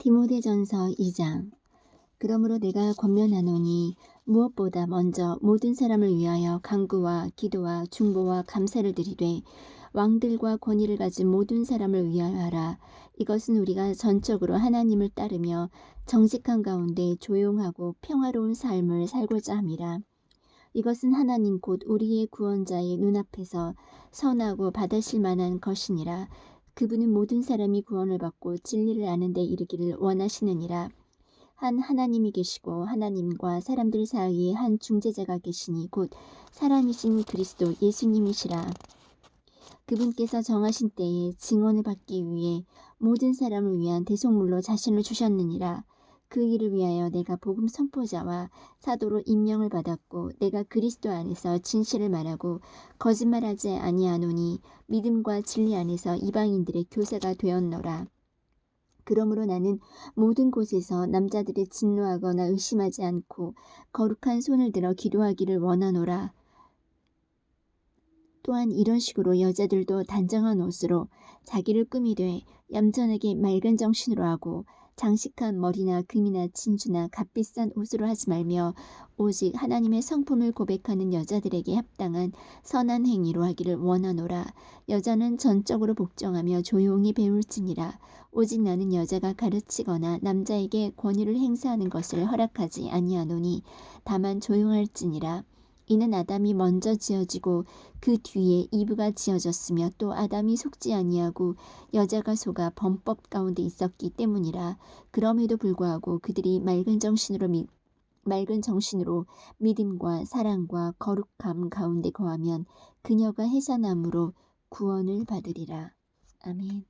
디모데전서 2장 그러므로 내가 권면하노니 무엇보다 먼저 모든 사람을 위하여 간구와 기도와 중보와 감사를 드리되 왕들과 권위를 가진 모든 사람을 위하여 하라. 이것은 우리가 전적으로 하나님을 따르며 정직한 가운데 조용하고 평화로운 삶을 살고자 함이라. 이것은 하나님 곧 우리의 구원자의 눈앞에서 선하고 받으실 만한 것이니라. 그분은 모든 사람이 구원을 받고 진리를 아는 데 이르기를 원하시느니라. 한 하나님이 계시고 하나님과 사람들 사이에 한 중재자가 계시니 곧 사람이신 그리스도 예수님이시라. 그분께서 정하신 때에 증언을 받기 위해 모든 사람을 위한 대속물로 자신을 주셨느니라. 그 일을 위하여 내가 복음 선포자와 사도로 임명을 받았고 내가 그리스도 안에서 진실을 말하고 거짓말하지 아니하노니 믿음과 진리 안에서 이방인들의 교사가 되었노라. 그러므로 나는 모든 곳에서 남자들의 진노하거나 의심하지 않고 거룩한 손을 들어 기도하기를 원하노라. 또한 이런 식으로 여자들도 단정한 옷으로 자기를 꾸미되 얌전하게 맑은 정신으로 하고 장식한 머리나 금이나 진주나 값비싼 옷으로 하지 말며 오직 하나님의 성품을 고백하는 여자들에게 합당한 선한 행위로 하기를 원하노라. 여자는 전적으로 복종하며 조용히 배울지니라. 오직 나는 여자가 가르치거나 남자에게 권위를 행사하는 것을 허락하지 아니하노니 다만 조용할지니라. 이는 아담이 먼저 지어지고 그 뒤에 이브가 지어졌으며 또 아담이 속지 아니하고 여자가 속아 범법 가운데 있었기 때문이라 그럼에도 불구하고 그들이 맑은 정신으로 믿 맑은 정신으로 믿음과 사랑과 거룩함 가운데 거하면 그녀가 해산함으로 구원을 받으리라. 아멘.